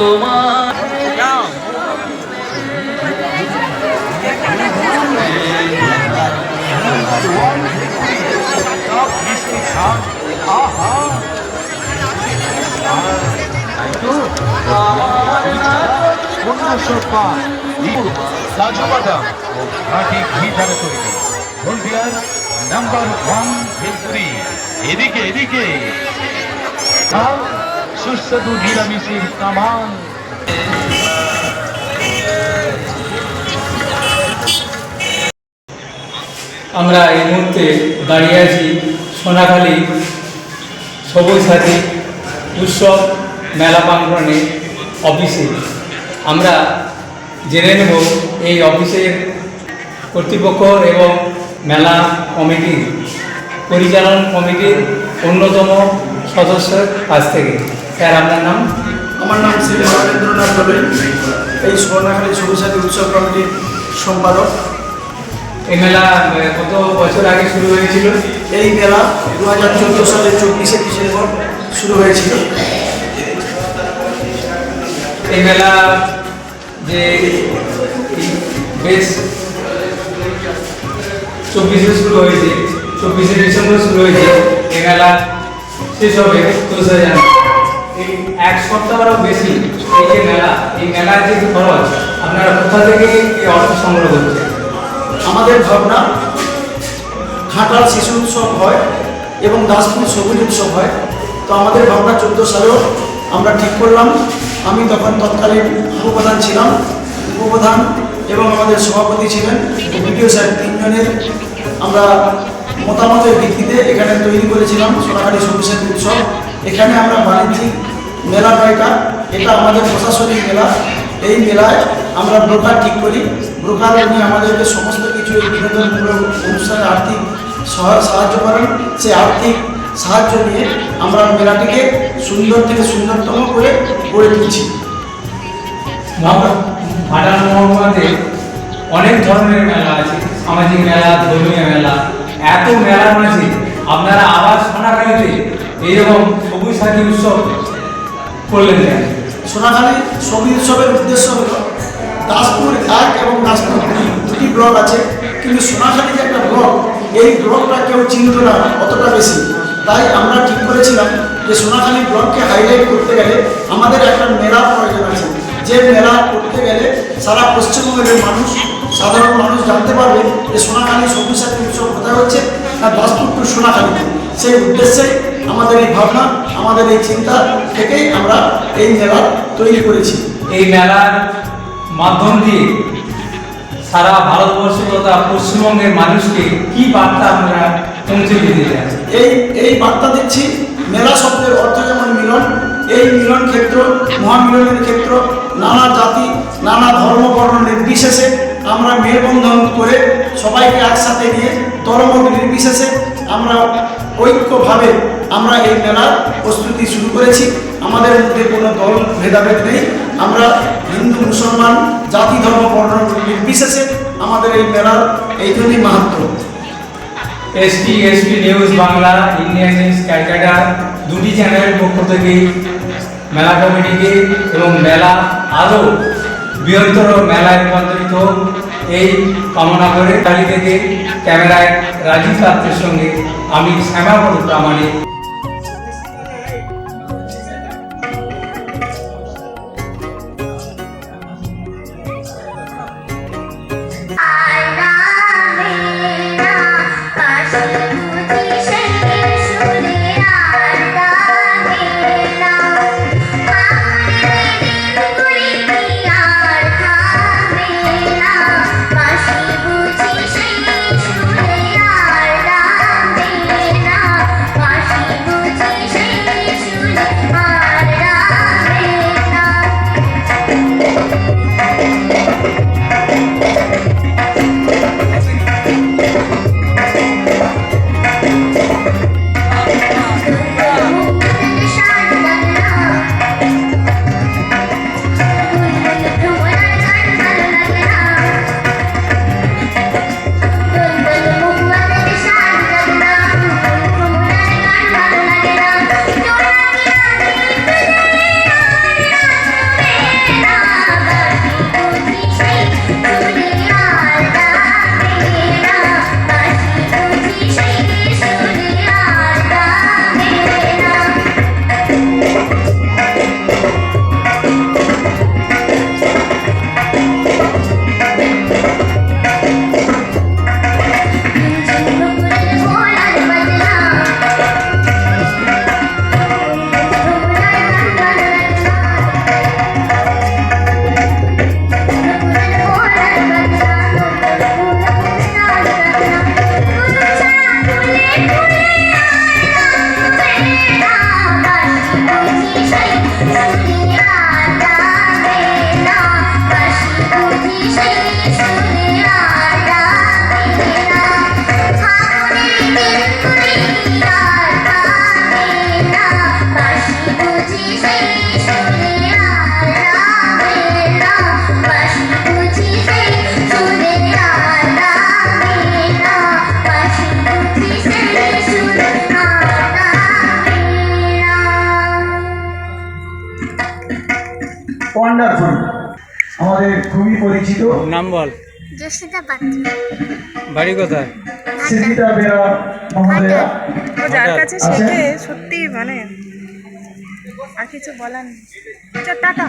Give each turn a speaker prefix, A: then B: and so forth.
A: তোমার
B: কাজু বাদাম ঘাটি ঘি দ্বারা তৈরি হলদিয়ার নাম্বার ওয়ান ভেলপুরি এদিকে এদিকে। সুস্বাদু নিরামিষের কামান
C: আমরা এই মুহূর্তে দাঁড়িয়ে আছি সোনাখালী সবুজ সাথী উৎসব মেলা প্রাঙ্গণে অফিসে। আমরা জেনে নেব এই অফিসের কর্তৃপক্ষ এবং মেলা কমিটির পরিচালন কমিটির অন্যতম সদস্যের কাছ থেকে। স্যার আপনার নাম?
D: আমার নাম শ্রী নরেন্দ্রনাথ দবে এই সুবর্ণাখালী সবুসাথী উৎসব কমিটির সম্পাদক।
C: এই মেলা কত বছর আগে শুরু হয়েছিল?
D: এই মেলা দু হাজার চোদ্দ সালের চব্বিশে ডিসেম্বর শুরু হয়েছিল।
C: এই মেলা যে বেশ চব্বিশে শুরু হয়েছে চব্বিশে ডিসেম্বর শুরু হয়েছে এই মেলা শেষ হবে দোসরা জানুয়ারি এই এক সপ্তাহেরও বেশি এই যে মেলা, এই মেলার যে খরচ, আপনারা কোথা থেকে এই অর্থ সংগ্রহ করছেন?
D: আমাদের ভাবনা খাটাল শিশু উৎসব হয় এবং দাসপুর সবুজ উৎসব হয়। তো আমাদের ভাবনা, চোদ্দ সালেও আমরা ঠিক করলাম। আমি তখন তৎকালীন উপপ্রধান ছিলাম, উপপ্রধান এবং আমাদের সভাপতি ছিলেন, বিডিও স্যার তিনজনের। আমরা মতামতের ভিত্তিতে এখানে তৈরি করেছিলাম সোনাখালী সবুজের উৎসব। এখানে আমরা বাণিজ্যিক মেলা নয়টা এটা আমাদের প্রশাসনিক মেলা। এই মেলায় আমরা ব্রোকার ঠিক করি। ব্রোকার উনি আমাদেরকে সমস্ত কিছু বিনোদনমূলক অনুষ্ঠানে আর্থিক সহায় সাহায্য করেন। সেই আর্থিক সাহায্য নিয়ে আমরা মেলাটিকে সুন্দর থেকে সুন্দরতম করে গড়ে তুলছি।
C: অনেক ধরনের মেলা আছে। সামাজিক মেলা, ধর্মীয় মেলা। এত মেলার মাঝে আপনারা আবার সোনাখালীতে এইরকম সবুজ সাথী উৎসব করলেন
D: সোনাখালী সবুজ উৎসবের উদ্দেশ্য হলো দাসপুর এক এবং দাসপুর দুই, দুটি ব্লক আছে। কিন্তু সোনাখালী যে একটা ব্লক, এই ব্লকটা কেউ চিনত না, অতটা বেশি। তাই আমরা ঠিক করেছিলাম যে সোনাখালী ব্লককে হাইলাইট করতে গেলে আমাদের একটা মেলা প্রয়োজন আছে। যে মেলা করতে গেলে সারা পশ্চিমবঙ্গের মানুষ, সাধারণ মানুষ জানতে পারবে যে সোনাখালী সবুজ সাথী উৎসব কোথায় হচ্ছে, না দাসপুর টু সোনাখালীতে সেই উদ্দেশ্যে আমাদের এই ভাবনা আমাদের এই চিন্তা থেকেই আমরা এই মেলা তৈরি করেছি।
C: এই মেলার মাধ্যম দিয়ে সারা ভারতবর্ষ তথা পশ্চিমবঙ্গের মানুষকে কি বার্তা আপনারা পৌঁছে দিতে চান?
D: এই এই বার্তা দিচ্ছি মেলা শব্দের অর্থ যেমন মিলন এই মিলন ক্ষেত্র মহামিলনের ক্ষেত্র নানা জাতি নানা ধর্ম বর্ণ নির্বিশেষে আমরা মেলবন্ধন করে সবাইকে একসাথে নিয়ে ধর্ম নির্বিশেষে আমরা ঐক্যভাবে আমরা এই মেলার প্রস্তুতি শুরু করেছি। আমাদের মধ্যে কোনো দল, ভেদাভেদ নেই। আমরা হিন্দু, মুসলমান, জাতি, ধর্ম, বর্ণ নির্বিশেষে আমাদের এই মেলার এই জন্যই মাহাত্ম।
C: ST, SP news Bangla, Indian news, Calcutta, দুটি চ্যানেলের পক্ষ থেকে মেলা কমিটিকে এবং মেলা আরও বৃহত্তর মেলায় রূপান্তরিত এই কামনা করে তালি থেকে ক্যামেরায় রাজীব পাত্রের সঙ্গে আমি শ্যামাপদ প্রামাণিক।
D: খুবই পরিচিত।
C: নাম বল। বাড়ি কোথায়?
D: সিদ্ধিতা বেরা মহোদয়া।
E: যার কাছে
D: আছে?
E: শেখে সত্যি মানে আর কিছু বলার নেই। আচ্ছা টাটা।